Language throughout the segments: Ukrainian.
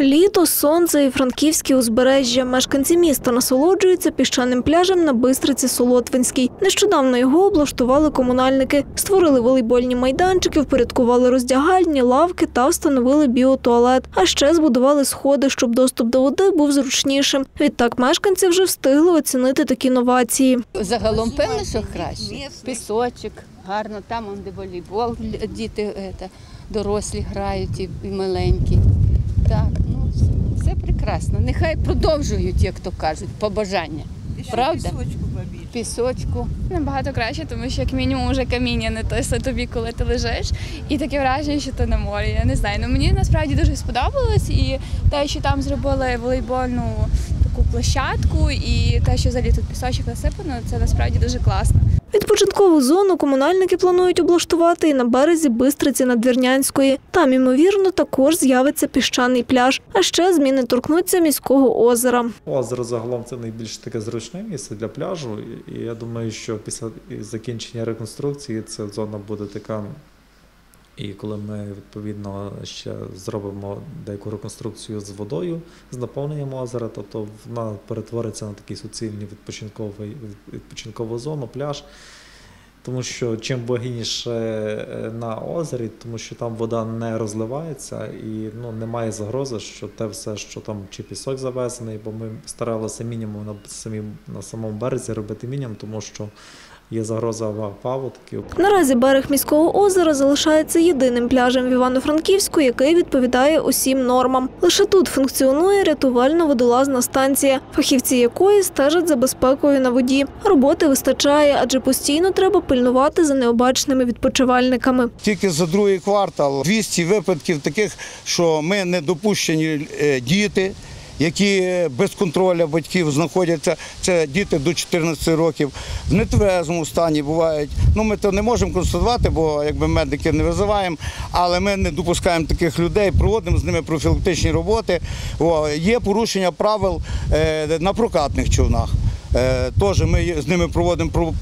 Літо, сонце і франківське узбережжя. Мешканці міста насолоджуються піщаним пляжем на Бистриці Солотвинській. Нещодавно його облаштували комунальники. Створили волейбольні майданчики, впорядкували роздягальні, лавки та встановили біотуалет. А ще збудували сходи, щоб доступ до води був зручнішим. Відтак мешканці вже встигли оцінити такі новації. Загалом певно, що краще. Пісочок, гарно, там де волейбол, діти дорослі грають і маленькі. Так, ну все, все прекрасно. Нехай продовжують, як то кажуть, побажання. Правда? Пісочку. Набагато краще, тому що як мінімум вже каміння не тисне тобі, коли ти лежиш, і таке враження, що ти на морі. Я не знаю. Ну мені насправді дуже сподобалось, і те, що там зробили волейбольну таку площадку, і те, що взагалі тут пісочок насипано, це насправді дуже класно. Відпочинкову зону комунальники планують облаштувати і на березі Бистриці Надвірнянської. Там, ймовірно, також з'явиться піщаний пляж. А ще зміни торкнуться міського озера. Озеро загалом це найбільш таке зручне місце для пляжу. І я думаю, що після закінчення реконструкції ця зона буде така. І коли ми відповідно ще зробимо деяку реконструкцію з водою, з наповненням озера, тобто вона перетвориться на такий суцільний відпочинковий відпочинкову зону, пляж. Тому що чим богиніше е, на озері, тому що там вода не розливається і ну, немає загрози, що те все, що там чи пісок завезений, бо ми старалися мінімум на самім на самому березі робити мінімум, тому що є загроза паводків. Наразі берег міського озера залишається єдиним пляжем в Івано-Франківську, який відповідає усім нормам. Лише тут функціонує рятувально-водолазна станція, фахівці якої стежать за безпекою на воді. Роботи вистачає, адже постійно треба пильнувати за необачними відпочивальниками. Тільки за другий квартал 200 випадків таких, що ми не допущені е, діти, які без контролю батьків знаходяться. Це діти до 14 років в нетверезому стані бувають. Ну ми то не можемо констатувати, бо якби медики не визиваємо, але ми не допускаємо таких людей, проводимо з ними профілактичні роботи. О, є порушення правил е, на прокатних човнах. Е, Теж ми з ними проводимо про-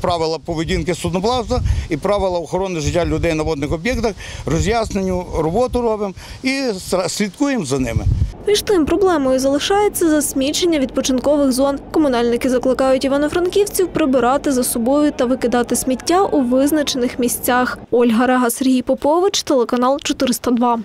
правила поведінки судноплавства і правила охорони життя людей на водних об'єктах, роз'ясненню роботу робимо і слідкуємо за ними. Між тим проблемою залишається засмічення відпочинкових зон. Комунальники закликають івано-франківців прибирати за собою та викидати сміття у визначених місцях. Ольга Рега, Сергій Попович, телеканал 402.